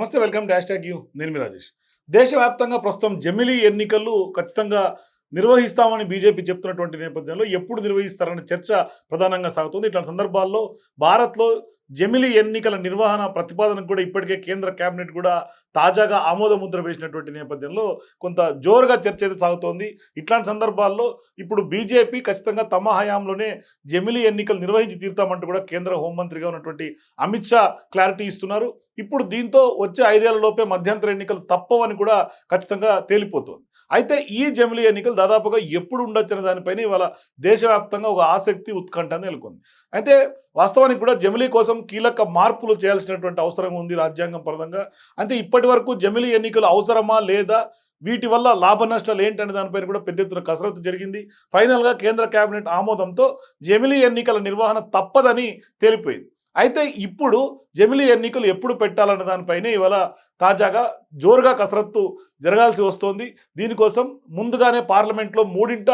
నమస్తే welcome dash tag you. నేను మీ రాజేష్. దేశవ్యాప్తంగా ప్రస్తుతం జమిలీ ఎన్నికలు ఖచ్చితంగా నిర్వహిస్తామని బీజేపీ చెప్తున్నటువంటి నేపథ్యంలో ఎప్పుడు నిర్వహిస్తారనే చర్చ ప్రధానంగా సాగుతుంది. ఇట్లాంటి సందర్భాల్లో భారత్లో జమిలి ఎన్నికల నిర్వహణ ప్రతిపాదనకు కూడా ఇప్పటికే కేంద్ర కేబినెట్ కూడా తాజాగా ఆమోద ముద్ర వేసినటువంటి నేపథ్యంలో కొంత జోరుగా చర్చ అయితే సాగుతోంది. ఇట్లాంటి సందర్భాల్లో ఇప్పుడు బీజేపీ ఖచ్చితంగా తమ హయాంలోనే జమిలి ఎన్నికలు నిర్వహించి తీరుతామంటూ కూడా కేంద్ర హోంమంత్రిగా ఉన్నటువంటి అమిత్ షా క్లారిటీ ఇస్తున్నారు. ఇప్పుడు దీంతో వచ్చే ఐదేళ్ళలోపే మధ్యంతర ఎన్నికలు తప్పవని కూడా ఖచ్చితంగా తేలిపోతుంది. అయితే ఈ జమిలీ ఎన్నికలు దాదాపుగా ఎప్పుడు ఉండొచ్చు అనే దానిపైన ఇవాళ దేశవ్యాప్తంగా ఒక ఆసక్తి ఉత్కంఠ నెలకొంది. అయితే వాస్తవానికి కూడా జమిలీ కోసం కీలక మార్పులు చేయాల్సినటువంటి అవసరం ఉంది రాజ్యాంగం పరంగా. అంటే ఇప్పటి వరకు జమిలి ఎన్నికలు అవసరమా లేదా? వీటి వల్ల లాభ నష్టాలు ఏంటనే దానిపైన కూడా పెద్ద ఎత్తున కసరత్తు జరిగింది. ఫైనల్గా కేంద్ర కేబినెట్ ఆమోదంతో జమిలి ఎన్నికల నిర్వహణ తప్పదని తేలిపోయింది. అయితే ఇప్పుడు జమిలీ ఎన్నికలు ఎప్పుడు పెట్టాలన్న దానిపైనే ఇవాళ తాజాగా జోరుగా కసరత్తు జరగాల్సి వస్తోంది. దీనికోసం ముందుగానే పార్లమెంట్లో మూడింట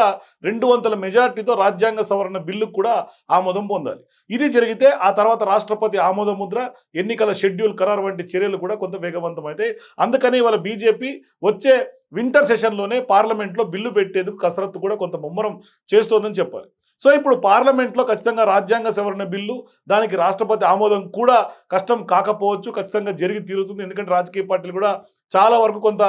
రెండు వందల మెజార్టీతో రాజ్యాంగ సవరణ బిల్లు కూడా ఆమోదం పొందాలి. ఇది జరిగితే ఆ తర్వాత రాష్ట్రపతి ఆమోద ముద్ర ఎన్నికల షెడ్యూల్ ఖరారు వంటి చర్యలు కూడా కొంత వేగవంతమైతాయి అందుకని ఇవాళ బీజేపీ వచ్చే వింటర్ సెషన్లోనే పార్లమెంట్లో బిల్లు పెట్టేందుకు కసరత్తు కూడా కొంత ముమ్మరం చేస్తోందని చెప్పాలి. సో ఇప్పుడు పార్లమెంట్లో ఖచ్చితంగా రాజ్యాంగ సవరణ బిల్లు దానికి రాష్ట్రపతి ఆమోదం కూడా కష్టం కాకపోవచ్చు ఖచ్చితంగా జరిగి తీరుతుంది. ఎందుకంటే రాజకీయ పార్టీలు కూడా చాలా వరకు కొంత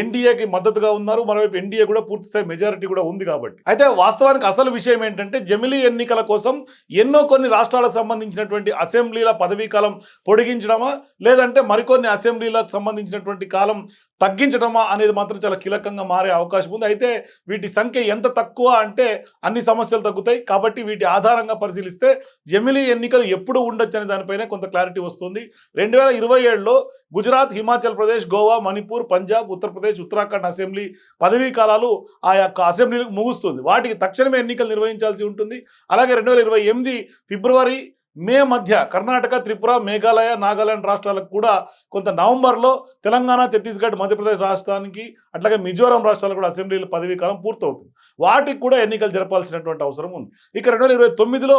ఎన్డీఏకి మద్దతుగా ఉన్నారు. మరోవైపు ఎన్డీఏ కూడా పూర్తిస్థాయి మెజారిటీ కూడా ఉంది కాబట్టి. అయితే వాస్తవానికి అసలు విషయం ఏంటంటే జమిలీ ఎన్నికల కోసం ఎన్నో కొన్ని రాష్ట్రాలకు సంబంధించినటువంటి అసెంబ్లీల పదవీ కాలం పొడిగించడమా లేదంటే మరికొన్ని అసెంబ్లీలకు సంబంధించినటువంటి కాలం తగ్గించడమా అనేది మాత్రం చాలా కీలకంగా మారే అవకాశం ఉంది. అయితే వీటి సంఖ్య ఎంత తక్కువ అంటే అన్ని సమస్యలు తగ్గుతాయి. కాబట్టి వీటి ఆధారంగా పరిశీలిస్తే జమిలీ ఎన్నికలు ఎప్పుడు ఉండొచ్చు అనే దానిపైన కొంత క్లారిటీ వస్తుంది. రెండు వేల ఇరవై ఏడులో గుజరాత్ హిమాచల్ ప్రదేశ్ గోవా మణిపూర్ పంజాబ్ ఉత్తరప్రదేశ్ ఉత్తరాఖండ్ అసెంబ్లీ పదవీ కాలాలు ఆ యొక్క అసెంబ్లీలకు ముగుస్తుంది. వాటికి తక్షణమే ఎన్నికలు నిర్వహించాల్సి ఉంటుంది. అలాగే రెండు వేల ఇరవై ఎనిమిది ఫిబ్రవరి మే మధ్య కర్ణాటక త్రిపుర మేఘాలయ నాగాలాండ్ రాష్ట్రాలకు కూడా కొంత నవంబర్లో తెలంగాణ ఛత్తీస్గఢ్ మధ్యప్రదేశ్ రాష్ట్రానికి అట్లాగే మిజోరాం రాష్ట్రాలకు కూడా అసెంబ్లీల పదవీ కాలం పూర్తవుతుంది. వాటికి కూడా ఎన్నికలు జరపాల్సినటువంటి అవసరం ఉంది. ఇక రెండు వేల ఇరవై తొమ్మిదిలో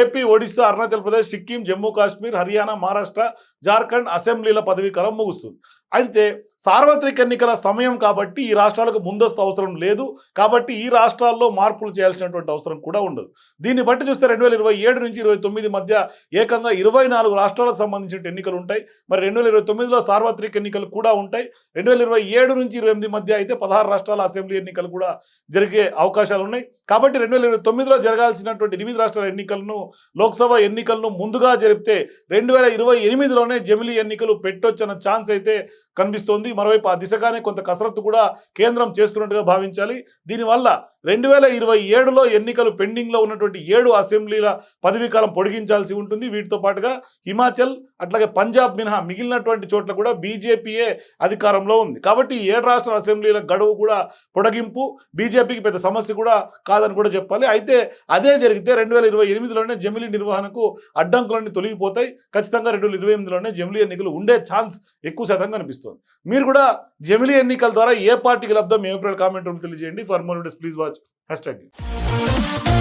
ఏపీ ఒడిశా అరుణాచల్ ప్రదేశ్ సిక్కిం జమ్మూ కాశ్మీర్ హర్యానా మహారాష్ట్ర జార్ఖండ్ అసెంబ్లీల పదవీ కాలం ముగుస్తుంది. అయితే సార్వత్రిక ఎన్నికల సమయం కాబట్టి ఈ రాష్ట్రాలకు ముందస్తు అవసరం లేదు. కాబట్టి ఈ రాష్ట్రాల్లో మార్పులు చేయాల్సినటువంటి అవసరం కూడా ఉండదు. దీన్ని బట్టి చూస్తే రెండు వేల ఇరవై ఏడు నుంచి ఇరవై తొమ్మిది మధ్య ఏకంగా ఇరవై నాలుగు రాష్ట్రాలకు సంబంధించిన ఎన్నికలు ఉంటాయి. మరి రెండు వేల ఇరవై తొమ్మిదిలో సార్వత్రిక ఎన్నికలు కూడా ఉంటాయి. రెండు వేల ఇరవై ఏడు నుంచి ఇరవై ఎనిమిది మధ్య అయితే పదహారు రాష్ట్రాల అసెంబ్లీ ఎన్నికలు కూడా జరిగే అవకాశాలు ఉన్నాయి. కాబట్టి రెండు వేల ఇరవై తొమ్మిదిలో జరగాల్సినటువంటి ఎనిమిది రాష్ట్రాల ఎన్నికలను లోక్సభ ఎన్నికలను ముందుగా జరిపితే రెండు వేల ఇరవై ఎనిమిదిలోనే జమిలీ ఎన్నికలు పెట్టొచ్చన్న ఛాన్స్ అయితే కనిపిస్తోంది. మరోవైపు ఆ దిశగానే కొంత కసరత్తు కూడా కేంద్రం చేస్తున్నట్టుగా భావించాలి. దీనివల్ల రెండు వేల ఇరవై ఏడులో ఎన్నికలు పెండింగ్లో ఉన్నటువంటి ఏడు అసెంబ్లీల పదవీ కాలం పొడిగించాల్సి ఉంటుంది. వీటితో పాటుగా హిమాచల్ అట్లాగే పంజాబ్ మినహా మిగిలినటువంటి చోట్ల కూడా బీజేపీయే అధికారంలో ఉంది. కాబట్టి ఏడు రాష్ట్ర అసెంబ్లీల గడువు కూడా పొడగింపు బీజేపీకి పెద్ద సమస్య కూడా కాదని కూడా చెప్పాలి. అయితే అదే జరిగితే రెండు వేల ఇరవై ఎనిమిదిలోనే జమిలీ నిర్వహణకు అడ్డంకులన్నీ తొలగిపోతాయి. ఖచ్చితంగా రెండు వేల ఇరవై ఎనిమిదిలోనే జమిలీ ఎన్నికలు ఉండే ఛాన్స్ ఎక్కువ శాతం కనిపిస్తుంది మీరు కూడా జమిలీ ఎన్నికల ద్వారా ఏ పార్టీకి లబ్ధం మీ కామెంట్ రూమ్ తెలియజేయండి. For more please watch hashtag